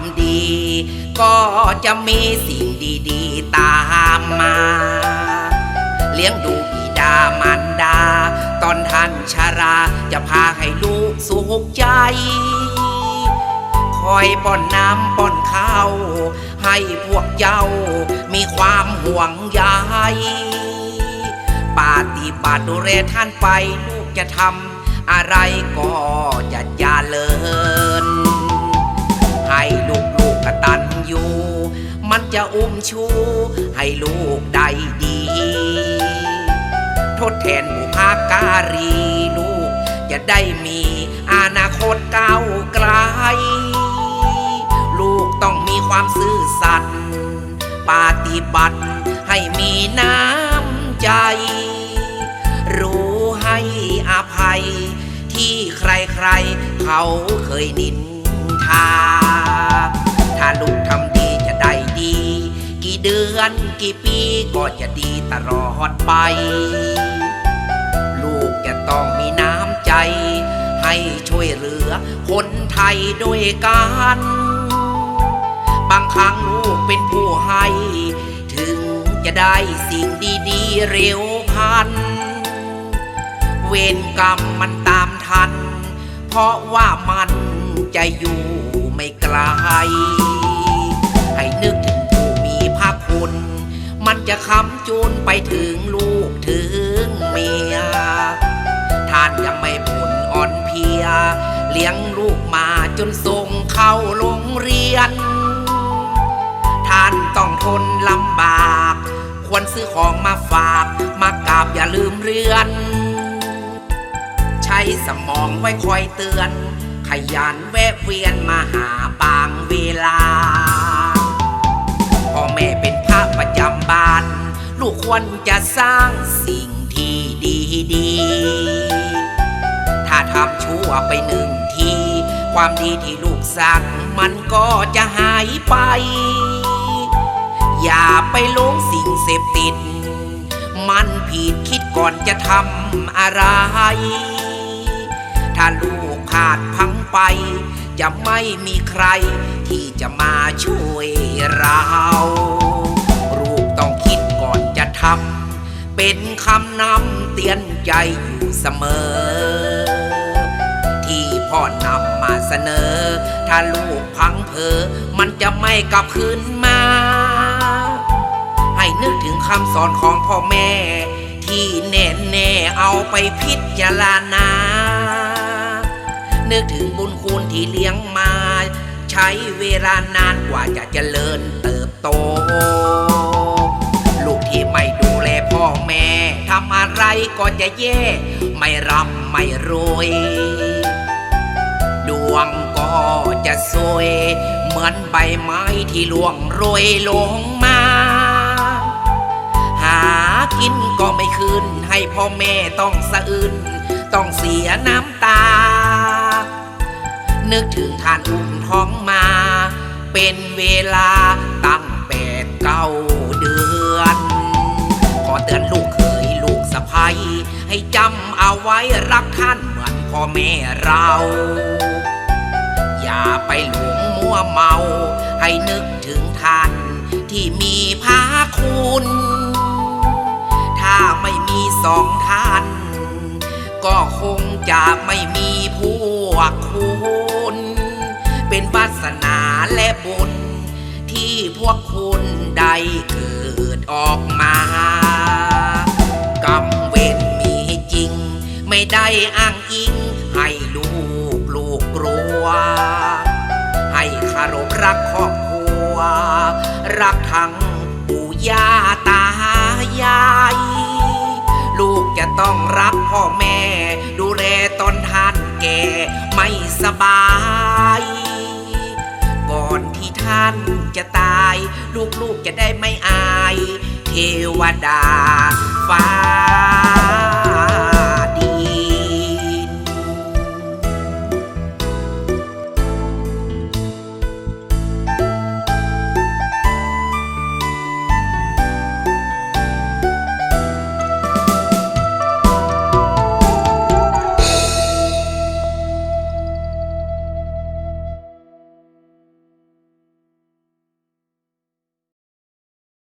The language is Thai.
ำดี ก็จะมีสิ่งดีๆ ตามมา เลี้ยงดูบิดามารดา ตอนท่านชาราจะพาให้ลูกสุขใจ คอยป้อนน้ำป้อนข้าว ให้พวกเจ้ามีความห่วงใยปฏิบัติดูแลท่านไปลูกจะทำอะไรก็จะอยาเลิน จะอุ้มชู ให้ลูกได้ดี ทดแทนบุพการีลูก จะได้มีอนาคตก้าวไกล ลูกต้องมีความซื่อสัตย์ปฏิบัติให้มีน้ำใจ รู้ให้อภัยที่ใครๆ เขาเคยนินทาถ้า อนกี่ปีก็จะดีตลอดไป ลูกจะต้องมีน้ำใจ ให้ช่วยเหลือคนไทยด้วยกัน บางครั้งลูกเป็นผู้ให้ ถึงจะได้สิ่งดีๆเร็วพัน เวรกรรมมันตามทัน เพราะว่ามันจะอยู่ไม่ไกลให้นึกถึง จะค้ำจูนไปถึงลูกถึงเมีย ท่านยังไม่บ่นอ่อนเพีย เลี้ยงลูกมาจนส่งเข้าโรงเรียน ท่านต้องทนลำบาก ควรซื้อของมาฝาก มากราบอย่าลืมเรือน ใช้สมองไว้คอยเตือน ขยันแวะเวียนมาหาบางเวลาพ่อแม่เป็นพระประจำบ้า ลูกควรจะสร้างสิ่งที่ดีดี ถ้าทำชั่วไปหนึ่งที ความดีที่ลูกสร้างมันก็จะหายไป อย่าไปหลงสิ่งเสพติด มันผิดคิดก่อนจะทำอะไร ถ้าลูกขาดพังไป จะไม่มีใครที่จะมาช่วยเรา อนจะทำเป็นคำนำเตือนใจอยู่เสมอ ที่พ่อนำมาเสนอ ถ้าลูกพังเพอ มันจะไม่กลับคืนมา ให้นึกถึงคำสอนของพ่อแม่ ที่แน่แน่เอาไปพิจารณา นึกถึงบุญคุณที่เลี้ยงมา ใช้เวลานานกว่าจะเจริญเติบโต แลพ่อแม่ทำอะไรก็จะแย่ ไม่ร่ำไม่รวย ดวงก็จะสวย เหมือนใบไม้ที่ล่วงโรยลงมา หากินก็ไม่คืน ให้พ่อแม่ต้องสะอื้นต้องเสียน้ำตา นึกถึงท่านอุ้มท้องมา เป็นเวลาตั้งแปดเก้าเดือน เตือนลูกเคยลูกสะพ้ยให้จำเอาไว้รักท่านเหมือนพ่อแม่เรา อย่าไปหลงมัวเมา ให้นึกถึงท่านที่มีพระคุณ ถ้าไม่มีสองท่าน ก็คงจะไม่มีพวกคุณ เป็นวาสนาและบุญ ที่พวกคุณได้เกิดออกมากรรมเวรมีจริง ไม่ได้อ้างอิง ให้ลูกลูกกลัว ให้คารพรักครอบครัว รักทั้งปู่ย่าตายาย ลูกจะต้องรักพ่อแม่ ดูแลตอนท่านแก่ไม่สบาย ลูกๆจะได้ไม่อาย เทวดาฟ้า